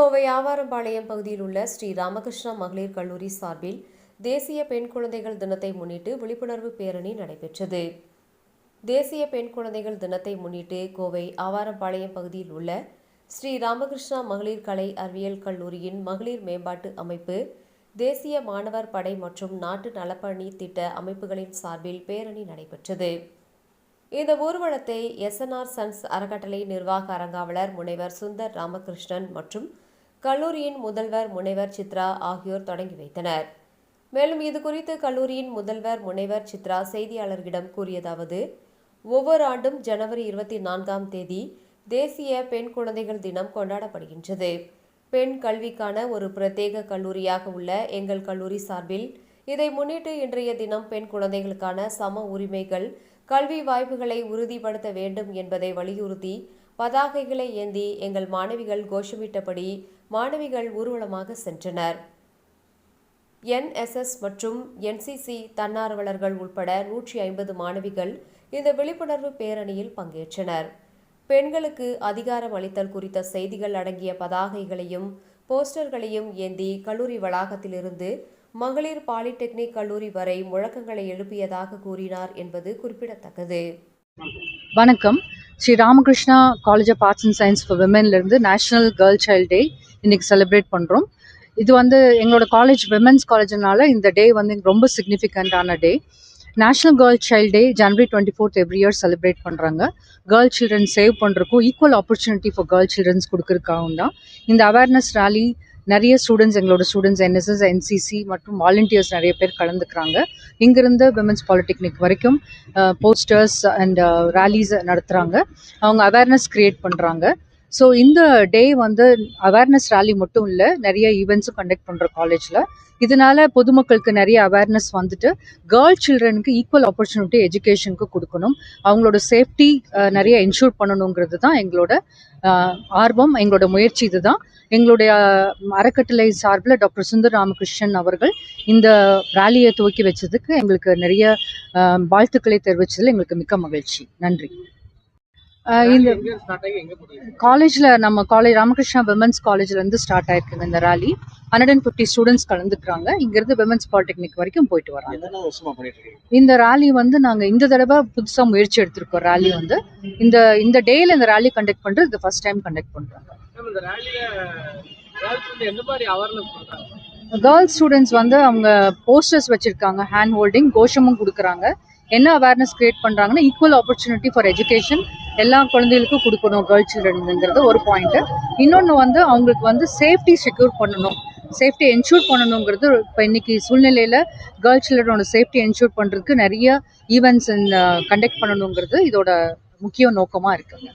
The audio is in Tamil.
கோவை ஆவாரம்பாளையம் பகுதியில் உள்ள ஸ்ரீ ராமகிருஷ்ணா மகளிர் கல்லூரி சார்பில் தேசிய பெண் குழந்தைகள் தினத்தை முன்னிட்டு விழிப்புணர்வு பேரணி நடைபெற்றது. தேசிய பெண் குழந்தைகள் தினத்தை முன்னிட்டு கோவை ஆவாரம்பாளையம் பகுதியில் உள்ள ஸ்ரீ ராமகிருஷ்ணா மகளிர் கலை அறிவியல் கல்லூரியின் மகளிர் மேம்பாட்டு அமைப்பு தேசிய மாணவர் படை மற்றும் நாட்டு நலப்பணி திட்ட அமைப்புகளின் சார்பில் பேரணி நடைபெற்றது. இந்த ஊர்வலத்தை எஸ்என்ஆர் சன்ஸ் அறக்கட்டளை நிர்வாக அரங்காவலர் முனைவர் சுந்தர் ராமகிருஷ்ணன் மற்றும் கல்லூரியின் முதல்வர் முனைவர் சித்ரா ஆகியோர் தொடங்கி வைத்தனர். மேலும் இது குறித்து கல்லூரியின் முதல்வர் முனைவர் சித்ரா செய்தியாளர்களிடம் கூறியதாவது ஒவ்வொரு ஆண்டும் ஜனவரி இருபத்தி நான்காம் தேதி தேசிய பெண் குழந்தைகள் தினம் கொண்டாடப்படுகின்றது. பெண் கல்விக்கான ஒரு பிரத்யேக கல்லூரியாக உள்ள எங்கள் கல்லூரி சார்பில் இதை முன்னிட்டு இன்றைய தினம் பெண் குழந்தைகளுக்கான சம உரிமைகள் கல்வி வாய்ப்புகளை உறுதிப்படுத்த வேண்டும் என்பதை வலியுறுத்தி பதாகைகளை ஏந்தி எங்கள் மாணவிகள் கோஷமிட்டபடி மாணவிகள் ஊர்வலமாக சென்றனர். என்எஸ்எஸ் மற்றும் என்சிசி தன்னார்வலர்கள் உட்பட நூற்றி ஐம்பது மாணவிகள் இந்த விழிப்புணர்வு பேரணியில் பங்கேற்றனர். பெண்களுக்கு அதிகாரம் அளித்தல் குறித்த செய்திகள் அடங்கிய பதாகைகளையும் போஸ்டர்களையும் ஏந்தி கல்லூரி வளாகத்திலிருந்து மகளிர் பாலிடெக்னிக் கல்லூரி வரை முழக்கங்களை எழுப்பியதாக கூறினார் என்பது குறிப்பிடத்தக்கது. வணக்கம். Sri Ramakrishna college of arts and science for விமென்லேருந்து national girl child day இன்னைக்கு செலிப்ரேட் பண்ணுறோம் இது வந்து எங்களோட காலேஜ் விமென்ஸ் காலேஜ்னால இந்த டே வந்து ரொம்ப சிக்னிஃபிகண்ட்டான day national girl child day January twenty fourth every year celebrate பண்ணுறாங்க girl children save பண்ணுறக்கும் equal opportunity for girl childrens கொடுக்குறக்காகவும் தான். இந்த அவேர்னஸ் ரேலி நிறைய ஸ்டூடெண்ட்ஸ் எங்களோட ஸ்டூடெண்ட்ஸ் என்எஸ்எஸ் என்சிசி மற்றும் வாலண்டியர்ஸ் நிறைய பேர் கலந்துக்கிறாங்க. இங்கிருந்து விமன்ஸ் பாலிடெக்னிக் வரைக்கும் போஸ்டர்ஸ் அண்ட் ரேலிஸ் நடத்துகிறாங்க அவங்க அவேர்னஸ் க்ரியேட் பண்ணுறாங்க ஸோ இந்த டே வந்து அவேர்னஸ் ரேலி மட்டும் இல்லை நிறைய ஈவெண்ட்ஸும் கண்டக்ட் பண்ணுற காலேஜில் இதனால பொதுமக்களுக்கு நிறைய அவேர்னஸ் வந்துட்டு கேர்ள் சில்ட்ரனுக்கு ஈக்குவல் ஆப்பர்ச்சுனிட்டி எஜுகேஷனுக்கு கொடுக்கணும். அவங்களோட சேஃப்டி நிறைய என்ஷூர் பண்ணணுங்கிறது தான் எங்களோட ஆர்வம் எங்களோட முயற்சி இதுதான். எங்களுடைய அறக்கட்டளை சார்பில் டாக்டர் சுந்தர் ராமகிருஷ்ணன் அவர்கள் இந்த ரேலியை துவக்கி வச்சதுக்கு எங்களுக்கு நிறைய வாழ்த்துக்களை தெரிவித்ததில் எங்களுக்கு மிக்க மகிழ்ச்சி. நன்றி. இந்த காலேஜில் நம்ம காலேஜ் ராமகிருஷ்ணா விமன்ஸ் காலேஜ்லேருந்து ஸ்டார்ட் ஆயிருக்குங்க இந்த rally hundred and fifty students கலந்துக்கிறாங்க. இங்கேருந்து விமன்ஸ் பாலிடெக்னிக் வரைக்கும் போயிட்டு வராங்க. இந்த ரேலி வந்து நாங்கள் இந்த தடவை புதுசாக முயற்சி எடுத்திருக்கோம். ரேலி வந்து இந்த இந்த டேயில் இந்த ரேலி கண்டக்ட் பண்ணுறது இது ஃபர்ஸ்ட் டைம் கண்டக்ட் பண்ணுறாங்க கேர்ள்ஸ் ஸ்டூடெண்ட்ஸ் வந்து அவங்க போஸ்டர்ஸ் வச்சுருக்காங்க. ஹேண்ட் ஹோல்டிங் கோஷமும் கொடுக்குறாங்க. என்ன அவேர்னஸ் கிரியேட் பண்ணுறாங்கன்னா ஈக்குவல் ஆப்பர்ச்சுனிட்டி ஃபார் எஜுகேஷன் எல்லா குழந்தைகளுக்கும் கொடுக்கணும் கேர்ள் சில்ட்ரனுங்கிறது ஒரு பாயிண்ட்டு இன்னொன்று வந்து அவங்களுக்கு வந்து சேஃப்டி செக்யூர் பண்ணணும். சேஃப்டி என்ஷூர் பண்ணணுங்கிறது இப்போ இன்னைக்கு சூழ்நிலையில் கேர்ள் சில்ட்ரனோட சேஃப்டி என்ஷூர் பண்ணுறதுக்கு நிறைய ஈவெண்ட்ஸ் கண்டக்ட் uh, பண்ணணுங்கிறது இதோட முக்கிய நோக்கமாக இருக்குங்க